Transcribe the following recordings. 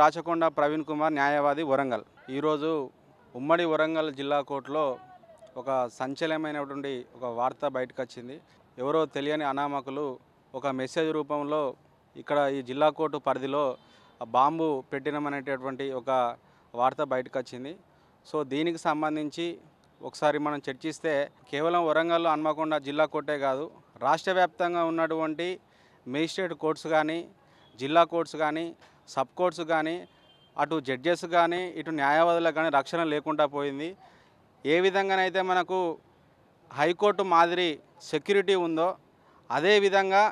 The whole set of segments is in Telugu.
రాచకొండ ప్రవీణ్ కుమార్ న్యాయవాది వరంగల్. ఈరోజు ఉమ్మడి వరంగల్ జిల్లా కోర్టులో ఒక సంచలనమైనటువంటి ఒక వార్త బయటకు వచ్చింది ఎవరో తెలియని అనామకులు ఒక మెసేజ్ రూపంలో ఇక్కడ ఈ జిల్లా కోర్టు పరిధిలో బాంబు పెట్టినమనేటటువంటి ఒక వార్త బయటకు వచ్చింది సో దీనికి సంబంధించి ఒకసారి మనం చర్చిస్తే కేవలం వరంగల్ హన్మకొండ జిల్లా కోర్టే కాదు రాష్ట్ర వ్యాప్తంగా ఉన్నటువంటి మేజిస్ట్రేట్ కోర్ట్స్ కానీ జిల్లా కోర్ట్స్ కానీ సబ్ కోర్ట్స్ కానీ అటు జడ్జెస్ కానీ ఇటు న్యాయవాదులకు కానీ రక్షణ లేకుండా పోయింది. ఏ విధంగానైతే మనకు హైకోర్టు మాదిరి సెక్యూరిటీ ఉందో అదే విధంగా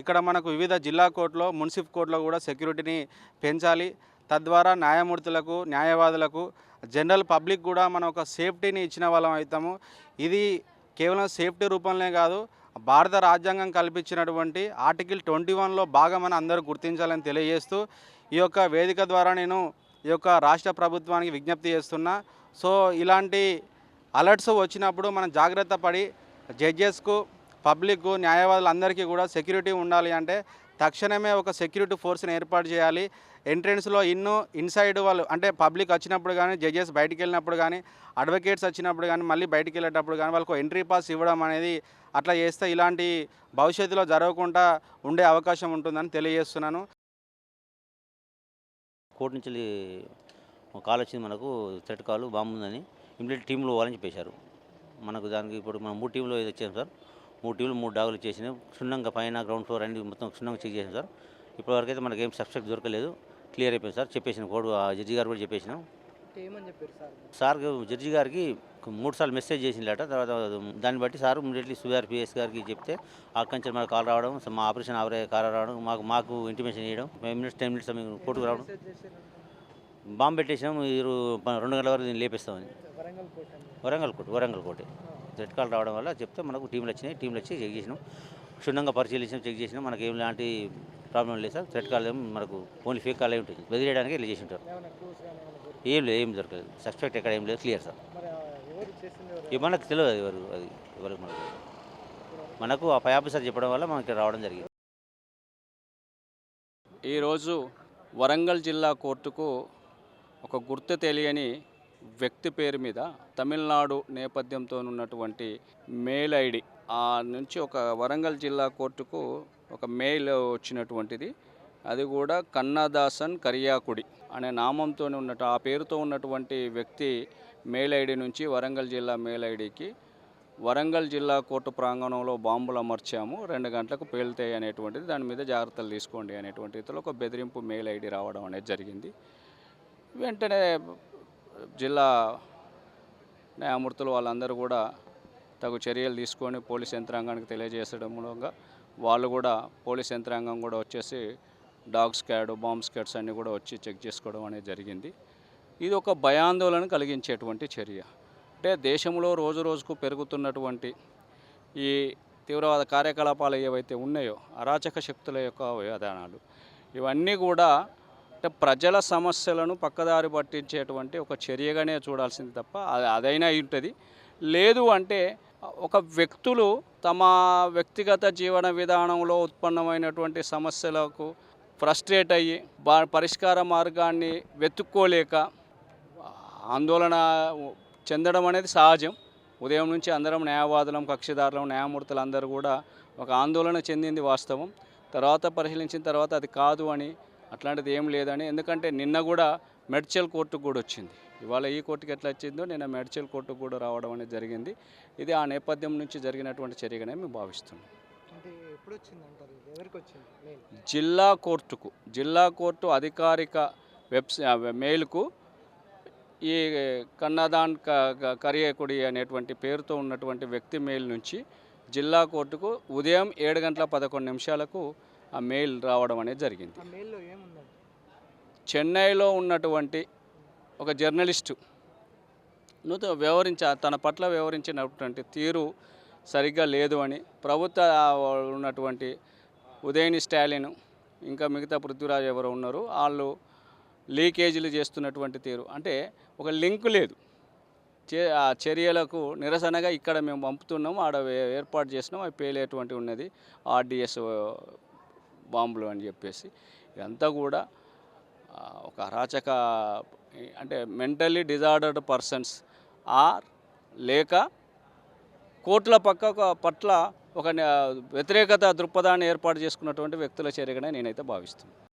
ఇక్కడ మనకు వివిధ జిల్లా కోర్టులో మున్సిపల్ కోర్టులో కూడా సెక్యూరిటీని పెంచాలి. తద్వారా న్యాయమూర్తులకు న్యాయవాదులకు జనరల్ పబ్లిక్ కూడా మనం ఒక సేఫ్టీని ఇచ్చిన వాళ్ళం అవుతాము. ఇది కేవలం సేఫ్టీ రూపంలో కాదు భారత రాజ్యాంగం కల్పించినటువంటి ఆర్టికల్ ట్వంటీ వన్లో భాగమని అందరూ గుర్తించాలని తెలియజేస్తూ ఈ యొక్క వేదిక ద్వారా నేను ఈ యొక్క రాష్ట్ర ప్రభుత్వానికి విజ్ఞప్తి చేస్తున్నా. సో ఇలాంటి అలర్ట్స్ వచ్చినప్పుడు మనం జాగ్రత్త పడి జడ్జెస్కు పబ్లిక్కు న్యాయవాదులందరికీ కూడా సెక్యూరిటీ ఉండాలి అంటే తక్షణమే ఒక సెక్యూరిటీ ఫోర్స్ని ఏర్పాటు చేయాలి. ఎంట్రెన్స్లో ఇన్ను ఇన్సైడ్ వాళ్ళు అంటే పబ్లిక్ వచ్చినప్పుడు కానీ జడ్జెస్ బయటికి వెళ్ళినప్పుడు కానీ అడ్వకేట్స్ వచ్చినప్పుడు కానీ మళ్ళీ బయటికి వెళ్ళేటప్పుడు కానీ వాళ్ళకు ఎంట్రీ పాస్ ఇవ్వడం అనేది అట్లా చేస్తే ఇలాంటి భవిష్యత్తులో జరగకుండా ఉండే అవకాశం ఉంటుందని తెలియజేస్తున్నాను. కోర్టు నుంచి కాల్ వచ్చింది మనకు థ్రెట్ కాల్ బాంబు ఉందని. ఇమీడియట్ టీంలో పోవాలని చెప్పేశారు. మనకు దానికి ఇప్పుడు మనం మూడు టీంలో వచ్చాం సార్. మూడు టీంలు మూడు డాగులు చేసినాం క్షుణ్ణంగా పైన గ్రౌండ్ ఫ్లోర్ అన్ని మొత్తం క్షుణ్ణంగా చెక్ చేసాం సార్. ఇప్పటివరకు అయితే మనకి ఏం సబ్జెక్ట్ దొరకలేదు. క్లియర్ అయిపోయింది సార్. చెప్పేసిన కోడ్ ఆ జడ్జి గారు కూడా చెప్పేసినాం. సార్? జడ్జి గారికి మూడు సార్లు మెసేజ్ చేసిందట తర్వాత దాన్ని బట్టి సార్ ఇమీడియట్లీ సుగార్ గారికి చెప్తే అక్కడి నుంచి మనకు కాల్ రావడం మా ఆపరేషన్ ఆవరే కాల్ రావడం మాకు మాకు ఇంటిమేషన్ ఇవ్వడం ఫైవ్ మినిట్స్ టెన్ మినిట్స్ మేము కోర్టుకు రావడం. బాంబు పెట్టేసాం మీరు రెండు గంటల వరకు దీన్ని లేపేస్తామని. వరంగల్ కోట. వరంగల్ కోట. కోటే రెడ్ కాల్ రావడం వల్ల చెప్తే మనకు టీంలు వచ్చినాయి టీంలు వచ్చి చెక్ చేసినాం. క్షుణ్ణంగా పరిశీలించాం చెక్ చేసినాం. మనకి ఏం లాంటి ప్రాబ్లం లేదు సార్. థ్రెడ్ కాల్ మనకు ఓన్లీ ఫేక్ కాల్ ఉంటుంది. బెదిరేయడానికి వెళ్ళి చేసి ఉంటారు. ఏం లేదు ఏం దొరకలేదు. సస్పెక్ట్ ఎక్కడ ఏం లేదు క్లియర్ సార్. మనకు తెలియదు అది ఎవరు అది ఎవరికి మనకు మనకు ఆ పై ఆఫీసర్ చెప్పడం వల్ల మనకి రావడం జరిగింది. ఈరోజు వరంగల్ జిల్లా కోర్టుకు ఒక గుర్తు తెలియని వ్యక్తి పేరు మీద తమిళనాడు నేపథ్యంతో ఉన్నటువంటి మెయిల్ ఐడి ఆ నుంచి ఒక వరంగల్ జిల్లా కోర్టుకు ఒక మెయిల్ వచ్చినటువంటిది. అది కూడా కన్నాదాసన్ కరియాకుడి. అనే నామంతో ఉన్నట్టు ఆ పేరుతో ఉన్నటువంటి వ్యక్తి మెయిల్ ఐడి నుంచి వరంగల్ జిల్లా మెయిల్ ఐడికి వరంగల్ జిల్లా కోర్టు ప్రాంగణంలో బాంబులు అమర్చాము రెండు గంటలకు పేలుతాయి అనేటువంటిది దాని మీద జాగ్రత్తలు తీసుకోండి అనేటువంటి ఇతరులు ఒక బెదిరింపు మెయిల్ ఐడి రావడం అనేది జరిగింది. వెంటనే జిల్లా న్యాయమూర్తులు వాళ్ళందరూ కూడా తగు చర్యలు తీసుకొని పోలీస్ యంత్రాంగానికి తెలియజేసడం మూలంగా వాళ్ళు కూడా పోలీస్ యంత్రాంగం కూడా వచ్చేసి డాగ్ స్కాడ్ బాంబ్ స్కాడ్స్ అన్నీ కూడా వచ్చి చెక్ చేసుకోవడం అనేది జరిగింది. ఇది ఒక భయాందోళన కలిగించేటువంటి చర్య. అంటే దేశంలో రోజు రోజుకు పెరుగుతున్నటువంటి ఈ తీవ్రవాద కార్యకలాపాలు ఏవైతే ఉన్నాయో అరాచక శక్తుల యొక్క విధానాలు ఇవన్నీ కూడా అంటే ప్రజల సమస్యలను పక్కదారి పట్టించేటువంటి ఒక చర్యగానే చూడాల్సింది తప్ప అది అదైనా అయి ఉంటుంది. లేదు అంటే ఒక వ్యక్తులు తమ వ్యక్తిగత జీవన విధానంలో ఉత్పన్నమైనటువంటి సమస్యలకు ఫ్రస్ట్రేట్ అయ్యి బా పరిష్కార మార్గాన్ని వెతుక్కోలేక ఆందోళన చెందడం అనేది సహజం. ఉదయం నుంచి అందరం న్యాయవాదులం కక్షిదారులం న్యాయమూర్తులు అందరూ కూడా ఒక ఆందోళన చెందింది వాస్తవం. తర్వాత పరిశీలించిన తర్వాత అది కాదు అని అట్లాంటిది ఏం లేదని. ఎందుకంటే నిన్న కూడా మెడ్చల్ కోర్టుకు కూడా వచ్చింది. ఇవాళ ఈ కోర్టుకి ఎట్లా వచ్చిందో నిన్న మెడ్చల్ కోర్టుకు కూడా రావడం అనేది జరిగింది. ఇది ఆ నేపథ్యం నుంచి జరిగినటువంటి చర్యగానే మేము భావిస్తున్నాం. ఎప్పుడు వచ్చింది అంటారు ఇది? ఎవరికి వచ్చింది మెయిల్? జిల్లా కోర్టుకు జిల్లా కోర్టు అధికారిక వెబ్స్ మెయిల్కు ఈ కన్నదాన్ కరియకుడి అనేటువంటి పేరుతో ఉన్నటువంటి వ్యక్తి మెయిల్ నుంచి జిల్లా కోర్టుకు ఉదయం ఏడు గంటల పదకొండు నిమిషాలకు ఆ మెయిల్ రావడం అనేది జరిగింది. చెన్నైలో ఉన్నటువంటి ఒక జర్నలిస్టు నూతన వ్యవహరించ తన పట్ల వ్యవహరించినటువంటి తీరు సరిగ్గా లేదు అని ప్రభుత్వ ఉన్నటువంటి ఉదయని స్టాలిన్ ఇంకా మిగతా పృథ్వీరాజ్ ఎవరు ఉన్నారు వాళ్ళు లీకేజీలు చేస్తున్నటువంటి తీరు. అంటే ఒక లింక్ లేదు. చే ఆ చర్యలకు నిరసనగా ఇక్కడ మేము పంపుతున్నాము ఆడ ఏర్పాటు చేసినాం అవి పేలేటువంటి ఉన్నది ఆర్డిఎస్ బాంబులు అని చెప్పేసి. ఇదంతా కూడా ఒక అరాచక అంటే మెంటల్లీ డిజార్డర్డ్ పర్సన్స్ ఆర్ లేక కోర్టుల పక్క పట్ల ఒక వ్యతిరేకత దృక్పథాన్ని ఏర్పాటు చేసుకున్నటువంటి వ్యక్తుల చర్యగానే నేనైతే భావిస్తున్నాను.